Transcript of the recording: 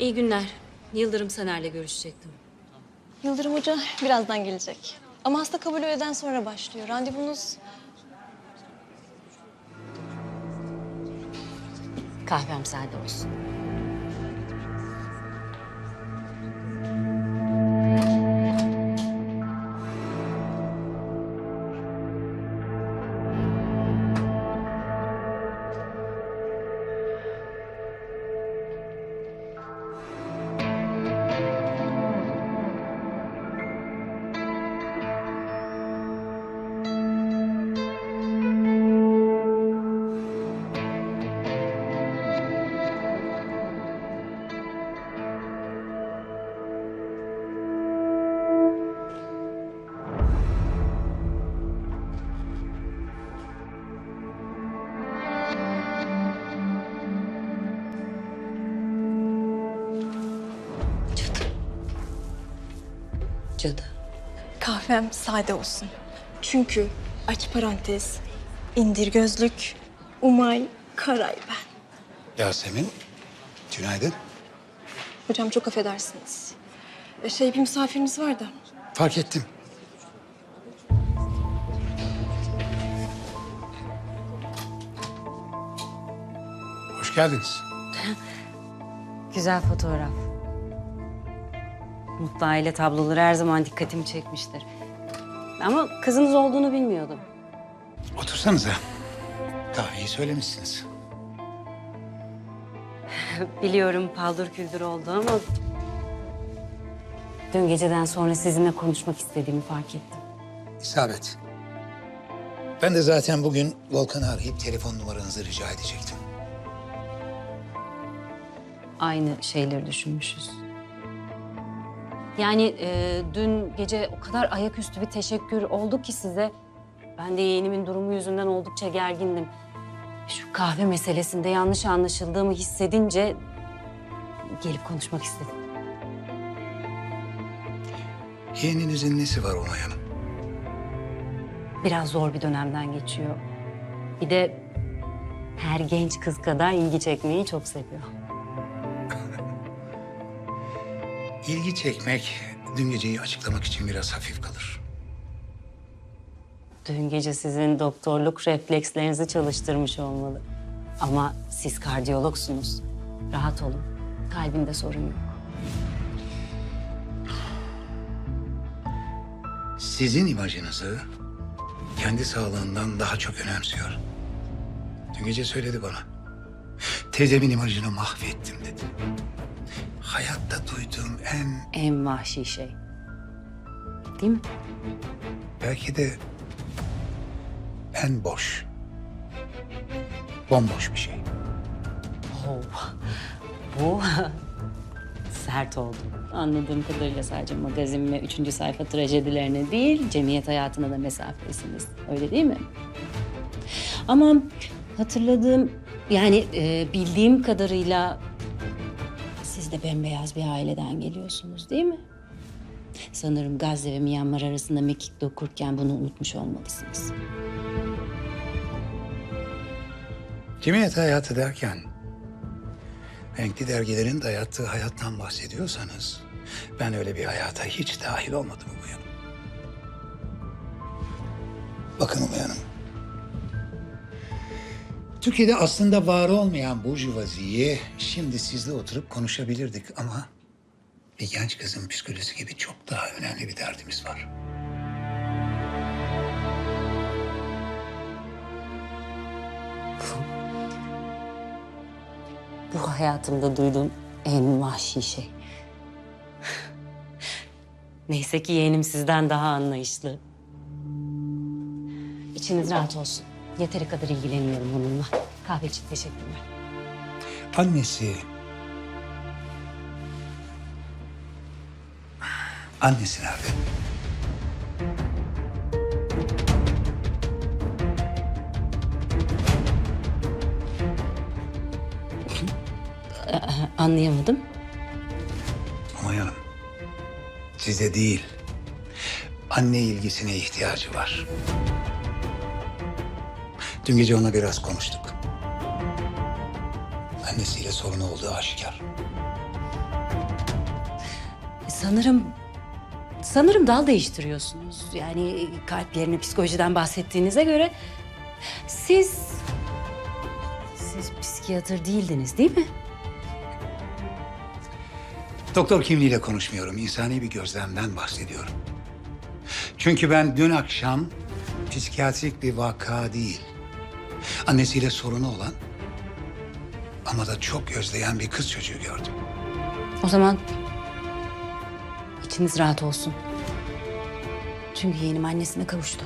İyi günler. Yıldırım Saner'le görüşecektim. Yıldırım Hoca birazdan gelecek. Ama hasta kabul öğleden sonra başlıyor. Randevunuz Kahvem sade olsun. Cadı. kahvem sade olsun. Çünkü aç parantez, indir gözlük, Umay Karay ben. Yasemin, günaydın. Hocam çok affedersiniz. E, Şey bir misafirimiz var da. Fark ettim. Hoş geldiniz. Güzel fotoğraf. Mutlu aile tabloları her zaman dikkatimi çekmiştir. Ama kızınız olduğunu bilmiyordum. Otursanıza. Kahveyi söylemişsiniz. Biliyorum paldır küldür oldu ama... Dün geceden sonra sizinle konuşmak istediğimi fark ettim. İsabet. Ben de zaten bugün Volkan'ı arayıp telefon numaranızı rica edecektim. Aynı şeyleri düşünmüşüz. Yani e, dün gece o kadar ayaküstü bir teşekkür oldu ki size. Ben de yeğenimin durumu yüzünden oldukça gergindim. Şu kahve meselesinde yanlış anlaşıldığımı hissedince gelip konuşmak istedim. Yeğeninizin nesi var Onay Hanım? Biraz zor bir dönemden geçiyor. Bir de her genç kız kadar ilgi çekmeyi çok seviyor. İlgi çekmek dün geceyi açıklamak için biraz hafif kalır. Dün gece sizin doktorluk reflekslerinizi çalıştırmış olmalı. Ama siz kardiyologsunuz. Rahat olun. Kalbinde sorun yok. Sizin imajınızı kendi sağlığından daha çok önemsiyor. Dün gece söyledi bana. Teyzemin imajını mahvettim dedi. Hayatta duyduğum en En vahşi şey. Değil mi? belki de en boş, bomboş bir şey. Oh, bu sert oldu. Anladığım kadarıyla sadece magazin ve üçüncü sayfa trajedilerine değil, cemiyet hayatına da mesafelisiniz. Öyle değil mi? Ama hatırladığım, yani e, bildiğim kadarıyla de bembeyaz bir aileden geliyorsunuz değil mi? Sanırım Gazze ve Myanmar arasında mekik dokurken bunu unutmuş olmalısınız. Cemiyet hayatı derken renkli dergilerin dayattığı hayattan bahsediyorsanız ben öyle bir hayata hiç dahil olmadım Umay Hanım. Bakın Umay Hanım. Türkiye'de aslında var olmayan burjuvaziyi şimdi sizle oturup konuşabilirdik ama bir genç kızın psikolojisi gibi çok daha önemli bir derdimiz var. Bu hayatımda duyduğum en vahşi şey. Neyse ki yeğenim sizden daha anlayışlı. İçiniz rahat olsun. Yeteri kadar ilgileniyorum onunla. Kahve için teşekkürler. Annesi... Annesi nerede? Anlayamadım. Umay Hanım, size değil, anne ilgisine ihtiyacı var. Dün gece ona biraz konuştuk. Annesiyle sorunu olduğu aşikar. Sanırım sanırım dal değiştiriyorsunuz. Yani kalp yerine psikolojiden bahsettiğinize göre siz siz psikiyatr değildiniz değil mi? Doktor kimliğiyle konuşmuyorum. insani bir gözlemden bahsediyorum. Çünkü ben dün akşam psikiyatrik bir vaka değil, annesiyle sorunu olan ama da çok özleyen bir kız çocuğu gördüm. O zaman içiniz rahat olsun. Çünkü yeğenim annesine kavuştu.